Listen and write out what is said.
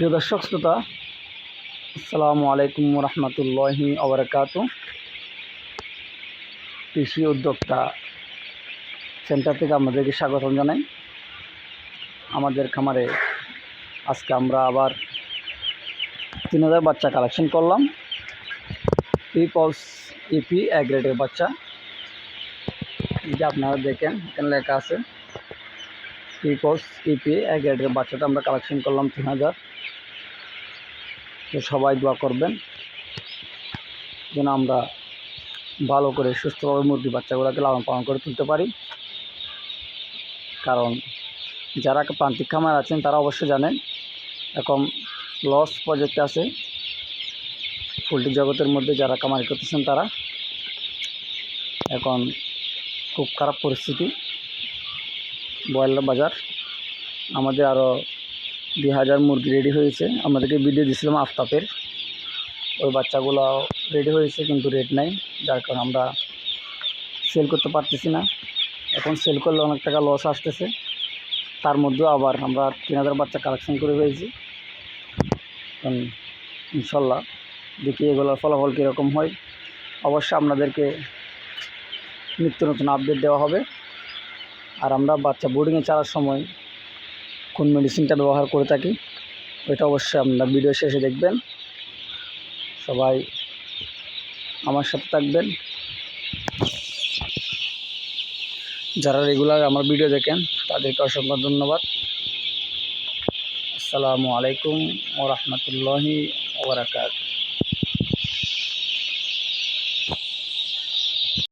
প্রিয় দর্শক, শ্রোতা, আসসালামু আলাইকুম রহমতুল্লাহি আবরকাত কৃষি উদ্যোক্তা সেন্টার থেকে আমাদেরকে স্বাগতম জানাই। আমাদের খামারে আজকে আমরা আবার তিন হাজার বাচ্চা কালেকশন করলাম। পিপলস ইপি এক গ্রেডের বাচ্চা। এই যে আপনারা দেখেন, এখানে লেখা আছে পিপলস ইপি এক গ্রেডের বাচ্চাটা আমরা কালেকশন করলাম তিন হাজার। তো সবাই দোয়া করবেন যেন আমরা ভালো করে সুস্থভাবে মুরগি বাচ্চাগুলোকে লালন পালন করে তুলতে পারি। কারণ যারা প্রান্তিক খামার আছেন তারা অবশ্যই জানেন এখন লস প্রজেক্ট আছে। পোলট্রি জগতের মধ্যে যারা কামারি করতেছেন তারা, এখন খুব খারাপ পরিস্থিতি। ব্রয়লার বাজার, আমাদের আরও দুই হাজার মুরগি রেডি হয়েছে। আমাদেরকে ভিডিও দিয়েছিলাম আফতাপের ওই বাচ্চাগুলো রেডি হয়েছে, কিন্তু রেট নাই। যার কারণে আমরা সেল করতে পারতেছি না। এখন সেল করলে অনেক টাকা লস আসতেছে। তার মধ্যেও আবার আমরা তিন হাজার বাচ্চা কালেকশন করে হয়েছি এখন ইনশাল্লাহ দেখি এগুলোর ফলাফল কীরকম হয়। অবশ্যই আপনাদেরকে নিত্য নতুন আপডেট দেওয়া হবে। আর আমরা বাচ্চা বোর্ডিংয়ে চালার সময় কোন মেডিসিনটা ব্যবহার করে থাকি, ওইটা অবশ্যই আপনারা ভিডিও শেষে দেখবেন। সবাই আমার সাথে থাকবেন। যারা রেগুলার আমার ভিডিও দেখেন, তাদেরকে অসংখ্য ধন্যবাদ। আসসালামু আলাইকুম ও রহমতুল্লাহি ওবরাকাত